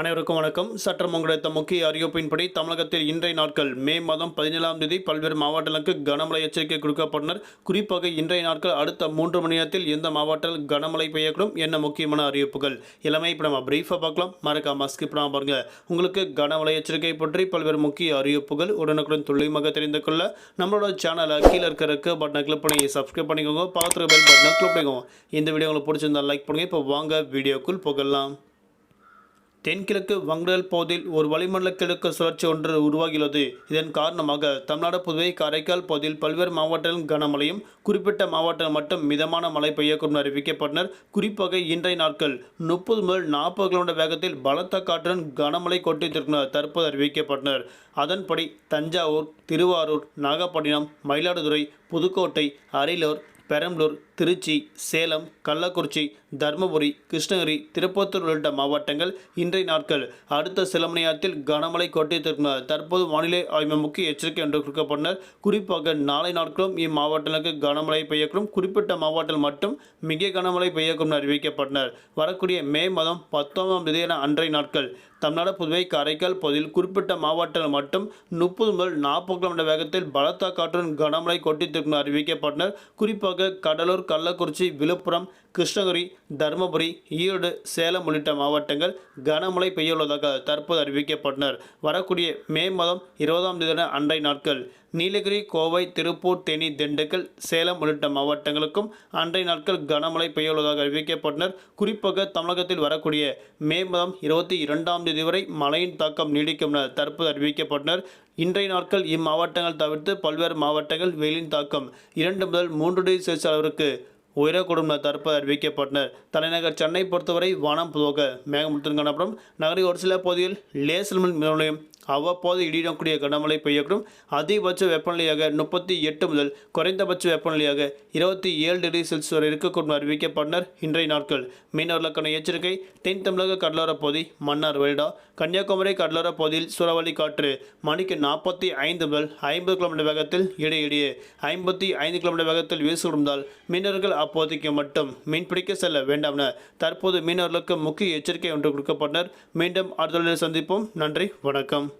அனைவருக்கும் வணக்கம். சற்றம் கிடைத்த முக்கிய அறிவிப்பின்படி தமிழகத்தில் இன்றைய நாட்கள் மே மாதம் பதினேழாம் தேதி பல்வேறு மாவட்டங்களுக்கு கனமழை எச்சரிக்கை கொடுக்கப்பட்டனர். குறிப்பாக இன்றைய நாட்கள் அடுத்த மூன்று மணி நேரத்தில் எந்த மாவட்டத்தில் கனமழை பெய்யக்கூடும் என்ன முக்கியமான அறிவிப்புகள் எல்லாமே இப்போ நம்ம பிரீஃபாக பார்க்கலாம். மறக்காம ஸ்கிப் பண்ணாமல் பாருங்கள் உங்களுக்கு கனமழை எச்சரிக்கை பற்றி பல்வேறு முக்கிய அறிவிப்புகள் உடனுக்குடன் துல்லியமாக தெரிந்து கொள்ள நம்மளோட சேனலை கீழே இருக்கிற ரெக்க பட்டனை கிளிக் பண்ணி சப்ஸ்கிரைப் பண்ணிக்கோங்க. பார்த்துருக்க பெல் பட்டனை கிளிக் பண்ணிக்கோங்க. இந்த வீடியோ உங்களுக்கு பிடிச்சிருந்தா லைக் பண்ணுங்க. இப்போ வாங்க வீடியோக்குள் போகலாம். தென்கிழக்கு வங்கடல் பகுதியில் ஒரு வளிமண்டல கிழக்கு சுழற்சி ஒன்று உருவாகியுள்ளது. இதன் காரணமாக தமிழ்நாடு புதுவை காரைக்கால் பகுதியில் பல்வேறு மாவட்டங்களில் கனமழையும் குறிப்பிட்ட மாவட்டங்கள் மட்டும் மிதமான மழை பெய்யக்கூடும் அறிவிக்கப்பட்டனர். குறிப்பாக இன்றைய நாட்கள் முப்பது முதல் நாற்பது கிலோமீட்டர் வேகத்தில் பலத்த காற்றுடன் கனமழை கொட்டித்திருக்கிறார் தற்போது அறிவிக்கப்பட்டனர். அதன்படி தஞ்சாவூர் திருவாரூர் நாகப்பட்டினம் மயிலாடுதுறை புதுக்கோட்டை அரியலூர் பெரம்பலூர் திருச்சி சேலம் கள்ளக்குறிச்சி தருமபுரி கிருஷ்ணகிரி திருப்பத்தூர் உள்ளிட்ட மாவட்டங்கள் இன்றைய நாட்கள். அடுத்த சில மணி நேரத்தில் கனமழை கொட்டியிருக்கிறார் தற்போது வானிலை ஆய்வு முக்கிய எச்சரிக்கை என்று கொடுக்கப்பட்டனர் குறிப்பாக நாளை நாட்களும் இம்மாவட்டங்களுக்கு கனமழை பெய்யக்கூடும். குறிப்பிட்ட மாவட்டங்கள் மட்டும் மிக கனமழை பெய்யக்கூடும் அறிவிக்கப்பட்டனர் வரக்கூடிய மே மாதம் பத்தொன்பதாம் தேதி என அன்றைய நாட்கள். தமிழ்நாடு புதுவை காரைக்கால் பகுதியில் குறிப்பிட்ட மாவட்டங்கள் மட்டும் முப்பது முதல் நாற்பது கிலோமீட்டர் வேகத்தில் பலத்த காற்றுடன் கனமழை கொட்டித்திருக்கும் அறிவிக்கப்பட்டனர் குறிப்பாக கடலூர் கள்ளக்குறிச்சி விழுப்புரம் கிருஷ்ணகிரி தருமபுரி ஈரோடு சேலம் உள்ளிட்ட மாவட்டங்கள் கனமழை பெய்யுள்ளதாக தற்போது அறிவிக்கப்பட்டனர். வரக்கூடிய மே மாதம் இருபதாம் தேதி அன்றைய நாட்கள் நீலகிரி கோவை திருப்பூர் தேனி திண்டுக்கல் சேலம் உள்ளிட்ட மாவட்டங்களுக்கும் அன்றைய நாட்கள் கனமழை பெய்யுள்ளதாக அறிவிக்கப்பட்டனர். குறிப்பாக தமிழகத்தில் வரக்கூடிய மே மாதம் இருபத்தி இரண்டாம் தேதி வரை மழையின் தாக்கம் நீடிக்கும் என தற்போது அறிவிக்கப்பட்டனர். இன்றைய நாட்கள் இம்மாவட்டங்கள் தவிர்த்து பல்வேறு மாவட்டங்கள் வெயிலின் தாக்கம் இரண்டு முதல் மூன்று டிகிரி செல்சியஸ் அளவிற்கு உயரக்கூடும் என தற்போது அறிவிக்கப்பட்டனர். தலைநகர் சென்னை பொறுத்தவரை வானம் பொதுவாக மேகமூட்டத்துடன் காணப்படும். நகரின் ஒரு சில பகுதியில் லேசல் மின் நிலையம் அவ்வப்போது இடியிடக்கூடிய கனமழை பெய்யக்கூடும். அதிகபட்ச வெப்பநிலையாக முப்பத்தி எட்டு முதல் குறைந்தபட்ச வெப்பநிலையாக இருபத்தி ஏழு டிகிரி செல்சியஸ் வரை இருக்கக்கூடும் அறிவிக்கப்பட்டனர் இன்றைய நாட்கள். மீனவர்களுக்கான எச்சரிக்கை. தென் தமிழக கடலோரப் பகுதி மன்னார் வருடா கன்னியாகுமரி கடலோரப் பகுதியில் சூறாவளி காற்று மணிக்கு நாற்பத்தி ஐந்து முதல் ஐம்பது கிலோமீட்டர் வேகத்தில் இடையிடையே ஐம்பத்தி ஐந்து கிலோமீட்டர் வேகத்தில் வீசுவிடுவதால் மீனவர்கள் அப்போதைக்கு மட்டும் மீன்பிடிக்க செல்ல வேண்டாம் என தற்போது மீனவர்களுக்கு முக்கிய எச்சரிக்கை ஒன்று கொடுக்கப்பட்டனர். மீண்டும் அடுத்த சந்திப்போம். நன்றி வணக்கம்.